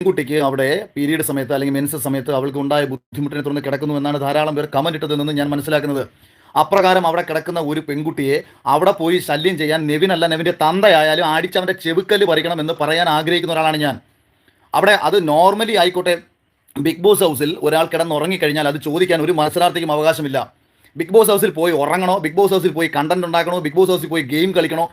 പെൺകുട്ടിക്ക് അവിടെ പീരീഡ് സമയത്ത് അല്ലെങ്കിൽ മെൻസ് സമയത്ത് അവൾക്ക് ഉണ്ടായ ബുദ്ധിമുട്ടിനെ തുടർന്ന് കിടക്കുന്നു എന്നാണ് ധാരാളം പേർ കമന്റ് ഇട്ടതിൽ ഞാൻ മനസ്സിലാക്കുന്നത്. അപ്രകാരം അവിടെ കിടക്കുന്ന ഒരു പെൺകുട്ടിയെ അവിടെ പോയി ശല്യം ചെയ്യാൻ നെവിനല്ല നെവിന്റെ തന്തയായാലും അടിച്ചവന്റെ ചെവിക്കല്ല് പറിക്കണം എന്ന് പറയാൻ ആഗ്രഹിക്കുന്ന ഒരാളാണ് ഞാൻ. അവിടെ അത് നോർമലി ആയിക്കോട്ടെ ബിഗ് ബോസ് ഹൗസിൽ ഒരാൾ കിടന്നുറങ്ങിക്കഴിഞ്ഞാൽ അത് ചോദിക്കാൻ ഒരു മത്സരാർത്ഥിക്കും അവകാശമില്ല. ബിഗ് ബോസ് ഹൗസിൽ പോയി ഉറങ്ങണോ ബിഗ് ബോസ് ഹൗസിൽ പോയി കണ്ടന്റ് ഉണ്ടാക്കണോ ബിഗ് ബോസ് ഹൗസിൽ പോയി ഗെയിം കളിക്കണോ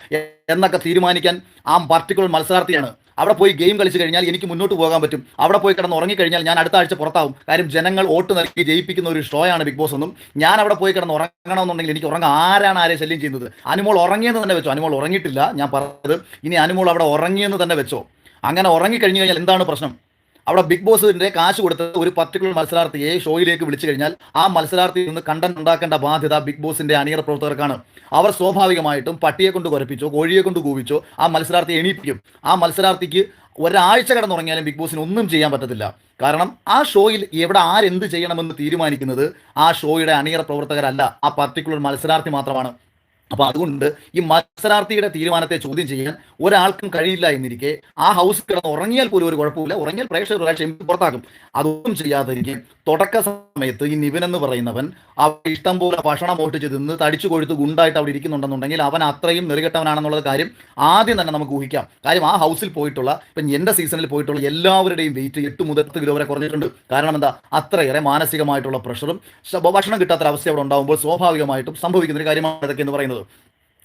എന്നൊക്കെ തീരുമാനിക്കാൻ ആ പർട്ടിക്കുലർ മത്സരാർത്ഥിയാണ്. അവിടെ പോയി ഗെയിം കളിച്ചു കഴിഞ്ഞാൽ എനിക്ക് മുന്നോട്ട് പോകാൻ പറ്റും. അവിടെ പോയി കിടന്ന് ഉറങ്ങിക്കഴിഞ്ഞാൽ ഞാൻ അടുത്ത ആഴ്ച പുറത്താവും. കാര്യം ജനങ്ങൾ വോട്ട് നൽകി ജയിപ്പിക്കുന്ന ഒരു ഷോ ആണ് ബിഗ് ബോസ് ഒന്നും ഞാൻ അവിടെ പോയി കിടന്ന് ഉറങ്ങണമെന്നുണ്ടെങ്കിൽ എനിക്ക് ഉറങ്ങാൻ ആരാണ് ആരെ ശല്യം ചെയ്യുന്നത്? അനുമോൾ ഉറങ്ങിയെന്ന് തന്നെ വെച്ചോ? അനുമോൾ ഉറങ്ങിയിട്ടില്ല ഞാൻ പറഞ്ഞത് ഇനി അനുമോൾ അവിടെ ഉറങ്ങിയെന്ന് തന്നെ വെച്ചോ? അങ്ങനെ ഉറങ്ങിക്കഴിഞ്ഞു കഴിഞ്ഞാൽ എന്താണ് പ്രശ്നം? അവിടെ ബിഗ് ബോസിന്റെ കാശ് കൊടുത്ത് ഒരു പർട്ടിക്കുലർ മത്സരാർത്ഥിയെ ഷോയിലേക്ക് വിളിച്ചു കഴിഞ്ഞാൽ ആ മത്സരാർത്ഥിയിൽ നിന്ന് കണ്ടന്റ് ഉണ്ടാക്കേണ്ട ബാധ്യത ബിഗ് ബോസിന്റെ അണിയറ പ്രവർത്തകർക്കാണ്. അവർ സ്വാഭാവികമായിട്ടും പട്ടിയെ കൊണ്ട് കുരപ്പിച്ചോ കോഴിയെ കൊണ്ട് കൂവിച്ചോ ആ മത്സരാർത്ഥി എണീപ്പിക്കും. ആ മത്സരാർത്ഥിക്ക് ഒരാഴ്ച കടന്നുറങ്ങിയാലും ബിഗ് ബോസിന് ഒന്നും ചെയ്യാൻ പറ്റത്തില്ല. കാരണം ആ ഷോയിൽ എവിടെ ആരെന്ത് ചെയ്യണമെന്ന് തീരുമാനിക്കുന്നത് ആ ഷോയുടെ അണിയറ പ്രവർത്തകരല്ല. ആ പർട്ടിക്കുലർ മത്സരാർത്ഥി മാത്രമാണ്. അപ്പൊ അതുകൊണ്ട് ഈ മത്സരാർത്ഥിയുടെ തീരുമാനത്തെ ചോദ്യം ചെയ്യാൻ ഒരാൾക്കും കഴിയില്ല എന്നിരിക്കെ ആ ഹൗസ് കിടന്ന് ഉറങ്ങിയാൽ പോലും ഒരു കുഴപ്പമില്ല. ഉറങ്ങിയാൽ പ്രേക്ഷകർ ഒരാഴ്ച പുറത്താക്കും. അതൊന്നും ചെയ്യാതിരിക്കും. തുടക്ക സമയത്ത് ഈ നിവിൻ എന്ന് പറയുന്നവൻ അവിടെ ഇഷ്ടം പോലെ ഭക്ഷണം മോഷ്ടിച്ച് തിന്ന് തടിച്ചു കൊഴുത്ത് ഗുണ്ടായിട്ട് അവിടെ ഇരിക്കുന്നുണ്ടെന്നുണ്ടെങ്കിൽ അവൻ അത്രയും നെറുകെട്ടവനാണെന്നുള്ള കാര്യം ആദ്യം തന്നെ നമുക്ക് ഊഹിക്കാം. കാര്യം ആ ഹൗസിൽ പോയിട്ടുള്ള ഇപ്പം എന്റെ സീസണിൽ പോയിട്ടുള്ള എല്ലാവരുടെയും വെയിറ്റ് എട്ട് മുതൽ പത്ത് കിലോ വരെ കുറഞ്ഞിട്ടുണ്ട്. കാരണം എന്താ? അത്രയേറെ മാനസികമായിട്ടുള്ള പ്രഷറും ഭക്ഷണം കിട്ടാത്തൊരവസ്ഥ അവിടെ ഉണ്ടാകുമ്പോൾ സ്വാഭാവികമായിട്ടും സംഭവിക്കുന്ന ഒരു കാര്യമാണ് ഇതൊക്കെ എന്ന് പറയുന്നത്.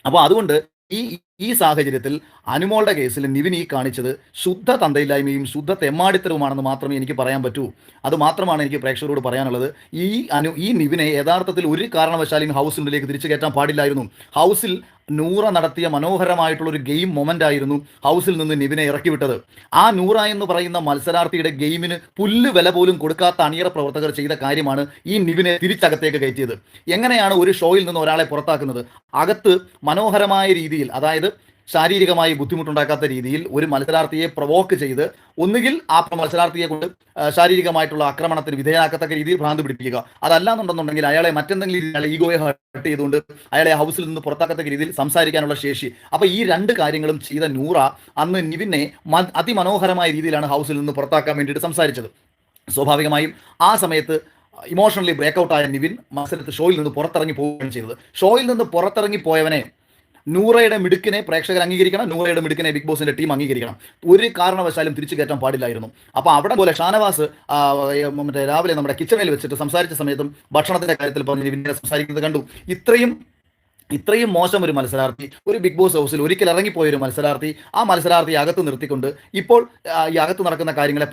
അപ്പോൾ അതുകൊണ്ട് ഈ ഈ സാഹചര്യത്തിൽ അനുമോളുടെ കേസിൽ നിവിൻ ഈ കാണിച്ചത് ശുദ്ധ തന്തയില്ലായ്മയും ശുദ്ധ തെമ്മാടിത്തരവുമാണെന്ന് മാത്രമേ എനിക്ക് പറയാൻ പറ്റൂ. അത് മാത്രമാണ് എനിക്ക് പ്രേക്ഷകരോട് പറയാനുള്ളത്. ഈ അനു ഈ നിവിനെ യഥാർത്ഥത്തിൽ ഒരു കാരണവശാലും ഹൗസിനുള്ളിലേക്ക് തിരിച്ചു കയറ്റാൻ പാടില്ലായിരുന്നു. ഹൗസിൽ നൂറ നടത്തിയ മനോഹരമായിട്ടുള്ള ഒരു ഗെയിം മൊമെന്റ് ആയിരുന്നു ഹൗസിൽ നിന്ന് നിവിനെ ഇറക്കി വിട്ടത് ആ നൂറ എന്ന് പറയുന്ന മത്സരാർത്ഥിയുടെ ഗെയിമിന് പുല്ല് വില പോലും കൊടുക്കാത്ത അണിയറ പ്രവർത്തകർ ചെയ്ത കാര്യമാണ് ഈ നിവിനെ തിരിച്ചകത്തേക്ക് കയറ്റിയത്. എങ്ങനെയാണ് ഒരു ഷോയിൽ നിന്ന് ഒരാളെ പുറത്താക്കുന്നത്? അകത്ത് മനോഹരമായ രീതിയിൽ അതായത് ശാരീരികമായി ബുദ്ധിമുട്ടുണ്ടാക്കാത്ത രീതിയിൽ ഒരു മത്സരാർത്ഥിയെ പ്രൊവോക്ക് ചെയ്ത് ഒന്നുകിൽ ആ മത്സരാർത്ഥിയെ കൊണ്ട് ശാരീരികമായിട്ടുള്ള ആക്രമണത്തിന് വിധേയനാക്കത്തക്ക രീതിയിൽ ഭ്രാന്ത് പിടിപ്പിക്കുക. അതല്ലാന്നുണ്ടെന്നുണ്ടെങ്കിൽ അയാളെ മറ്റെന്തെങ്കിലും രീതിയിൽ ഈഗോയെ ഹർട്ട് ചെയ്തുകൊണ്ട് അയാളെ ഹൗസിൽ നിന്ന് പുറത്താക്കത്തക്ക രീതിയിൽ സംസാരിക്കാനുള്ള ശേഷി. അപ്പോൾ ഈ രണ്ട് കാര്യങ്ങളും ചെയ്ത നൂറ അന്ന് നിവിനെ അതിമനോഹരമായ രീതിയിലാണ് ഹൗസിൽ നിന്ന് പുറത്താക്കാൻ വേണ്ടിയിട്ട് സംസാരിച്ചത്. സ്വാഭാവികമായും ആ സമയത്ത് ഇമോഷണലി ബ്രേക്കൗട്ടായ നിവിൻ മത്സരത്തിൽ ഷോയിൽ നിന്ന് പുറത്തിറങ്ങി പോവുകയാണ് ചെയ്തത്. ഷോയിൽ നിന്ന് പുറത്തിറങ്ങി പോയവനെ നൂറയുടെ മിടുക്കിനെ പ്രേക്ഷകർ അംഗീകരിക്കണം നൂറയുടെ മിടുക്കിനെ ബിഗ് ബോസിന്റെ ടീം അംഗീകരിക്കണം. ഒരു കാരണവശാലും തിരിച്ചു കയറ്റാൻ പാടില്ലായിരുന്നു. അപ്പോൾ അവിടെ പോലെ ഷാനവാസ് മറ്റേ രാവിലെ നമ്മുടെ കിച്ചണിൽ വെച്ചിട്ട് സംസാരിച്ച സമയത്തും ഭക്ഷണത്തിന്റെ കാര്യത്തിൽ പറഞ്ഞ് വിനയ സംസാരിക്കുന്നത് കണ്ടു. ഇത്രയും ഇത്രയും മോശം ഒരു മത്സരാർത്ഥി ഒരു ബിഗ് ബോസ് ഹൗസിൽ ഒരിക്കൽ ഇറങ്ങിപ്പോയ ഒരു മത്സരാർത്ഥി ആ മത്സരാർത്ഥി അകത്ത് നിർത്തിക്കൊണ്ട് ഇപ്പോൾ ഈ അകത്ത് നടക്കുന്ന കാര്യങ്ങളെ